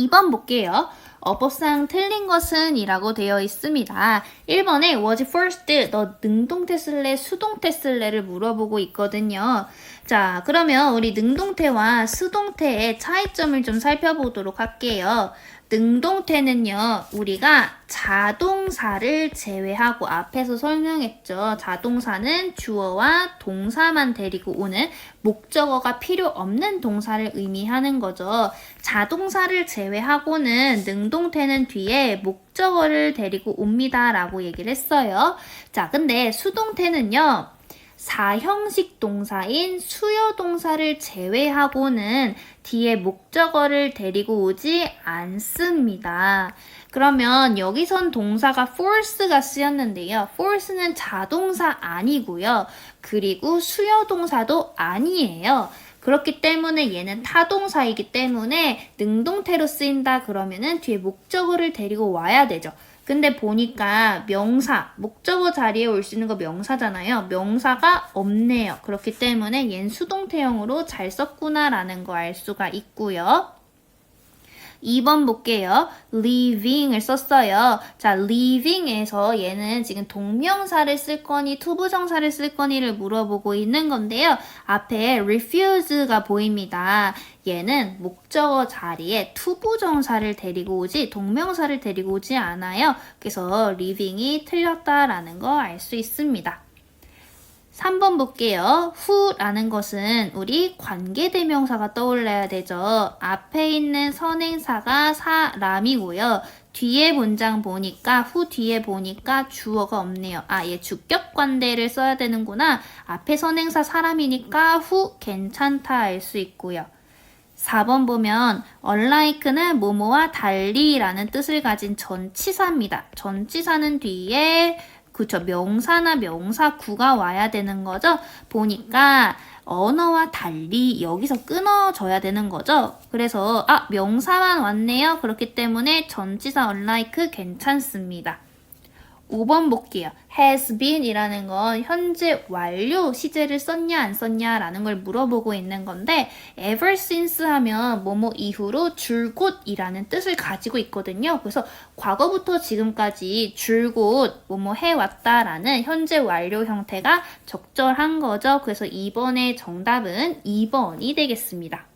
2번 볼게요. 어법상 틀린 것은 이라고 되어 있습니다. 1번에 was first 너 능동태 쓸래 수동태 쓸래를 물어보고 있거든요. 자 그러면 우리 능동태와 수동태의 차이점을 좀 살펴보도록 할게요. 능동태는요, 우리가 자동사를 제외하고 앞에서 설명했죠. 자동사는 주어와 동사만 데리고 오는 목적어가 필요 없는 동사를 의미하는 거죠. 자동사를 제외하고는 능동태는 뒤에 목적어를 데리고 옵니다. 라고 얘기를 했어요. 자, 근데 수동태는요, 사형식 동사인 수요 동사를 제외하고는 뒤에 목적어를 데리고 오지 않습니다. 그러면 여기선 동사가 force가 쓰였는데요. force는 자동사 아니고요. 그리고 수요 동사도 아니에요. 그렇기 때문에 얘는 타동사이기 때문에 능동태로 쓰인다 그러면은 뒤에 목적어를 데리고 와야 되죠. 근데 보니까 명사, 목적어 자리에 올 수 있는 거 명사잖아요. 명사가 없네요. 그렇기 때문에 얜 수동태형으로 잘 썼구나라는 거 알 수가 있고요. 2번 볼게요. living을 썼어요. 자, living에서 얘는 지금 동명사를 쓸 거니 투부정사를 쓸 거니를 물어보고 있는 건데요. 앞에 refuse가 보입니다. 얘는 목적어 자리에 투부정사를 데리고 오지 동명사를 데리고 오지 않아요. 그래서 living이 틀렸다라는 거 알 수 있습니다. 3번 볼게요. 후라는 것은 우리 관계대명사가 떠올라야 되죠. 앞에 있는 선행사가 사람이고요. 뒤에 문장 보니까 후 뒤에 보니까 주어가 없네요. 아, 얘 주격 관대를 써야 되는구나. 앞에 선행사 사람이니까 후 괜찮다 알 수 있고요. 4번 보면 unlike는 뭐뭐와 달리라는 뜻을 가진 전치사입니다. 전치사는 뒤에 그쵸 명사나 명사 구가 와야 되는 거죠. 보니까 언어와 달리 여기서 끊어져야 되는 거죠. 그래서 아 명사만 왔네요. 그렇기 때문에 전치사 unlike 괜찮습니다. 5번 볼게요. has been 이라는 건 현재 완료 시제를 썼냐 안 썼냐라는 걸 물어보고 있는 건데 ever since 하면 뭐뭐 이후로 줄곧 이라는 뜻을 가지고 있거든요. 그래서 과거부터 지금까지 줄곧 뭐뭐 해왔다라는 현재 완료 형태가 적절한 거죠. 그래서 2번의 정답은 2번이 되겠습니다.